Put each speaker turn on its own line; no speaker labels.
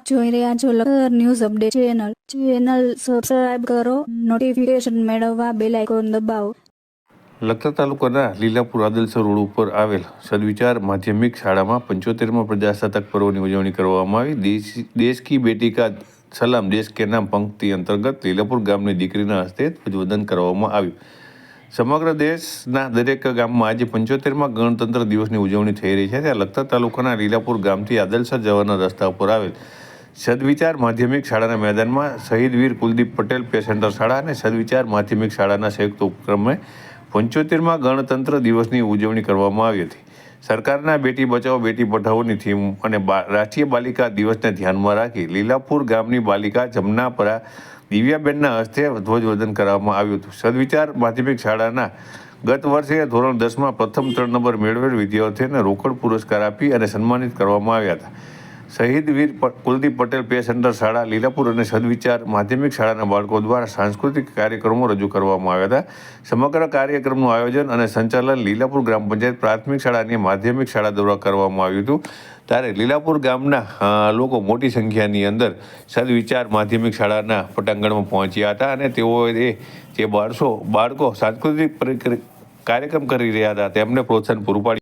આપ જોઈ રહ્યા છો લખર news update channel. Channel subscribe કરો નોટિફિકેશન મેળવવા બેલ આઇકોન દબાવો.
લખતર તાલુકાના લીલાપુર આદલસર રોડ ઉપર આવેલ સદવિચાર માધ્યમિક શાળામાં પંચોતેરમાં પ્રજાસત્તાક પર્વની ઉજવણી કરવામાં આવી. દેશ દેશ કી બેટી કા સલામ, દેશ કે નામ પંક્તિ અંતર્ગત લીલાપુર ગામની દીકરીના હસ્તે ધ્વજવંદન કરવામાં આવ્યું. સમગ્ર દેશના દરેક ગામમાં આજે પંચોતેરમાં ગણતંત્ર દિવસની ઉજવણી થઈ રહી છે. ત્યાં લખતર તાલુકાના લીલાપુર ગામથી આદલસર જવાના રસ્તા ઉપર આવેલ સદવિચાર માધ્યમિક શાળાના મેદાનમાં શહીદ વીર કુલદીપ પટેલ પેસેન્ટર શાળા અને સદવિચાર માધ્યમિક શાળાના સંયુક્ત ઉપક્રમે પંચોતેરમાં ગણતંત્ર દિવસની ઉજવણી કરવામાં આવી હતી. સરકારના બેટી બચાવો, બેટી પઢાઓની થીમ અને રાષ્ટ્રીય બાલિકા દિવસને ધ્યાનમાં રાખી લીલાપુર ગામની બાલિકા જમનાપરા દિવ્યાબેનના હસ્તે ધ્વજવદન કરવામાં આવ્યું હતું. સદવિચાર માધ્યમિક શાળાના ગત વર્ષે ધોરણ દસમાં પ્રથમ ત્રણ નંબર મેળવેલ વિદ્યાર્થીઓને રોકડ પુરસ્કાર આપી અને સન્માનિત કરવામાં આવ્યા હતા. શહીદ વીર કુલદીપ પટેલ પે સેન્ટર શાળા, લીલાપુર અને સદવિચાર માધ્યમિક શાળાના બાળકો દ્વારા સાંસ્કૃતિક કાર્યક્રમો રજૂ કરવામાં આવ્યા હતા. સમગ્ર કાર્યક્રમનું આયોજન અને સંચાલન લીલાપુર ગ્રામ પંચાયત પ્રાથમિક શાળા અને માધ્યમિક શાળા દ્વારા કરવામાં આવ્યું હતું. ત્યારે લીલાપુર ગામના લોકો મોટી સંખ્યાની અંદર સદવિચાર માધ્યમિક શાળાના પટાંગણમાં પહોંચ્યા હતા અને તેઓએ જે બાળસો, બાળકો સાંસ્કૃતિક કાર્યક્રમ કરી રહ્યા હતા, તેમને પ્રોત્સાહન પૂરું પાડ્યું.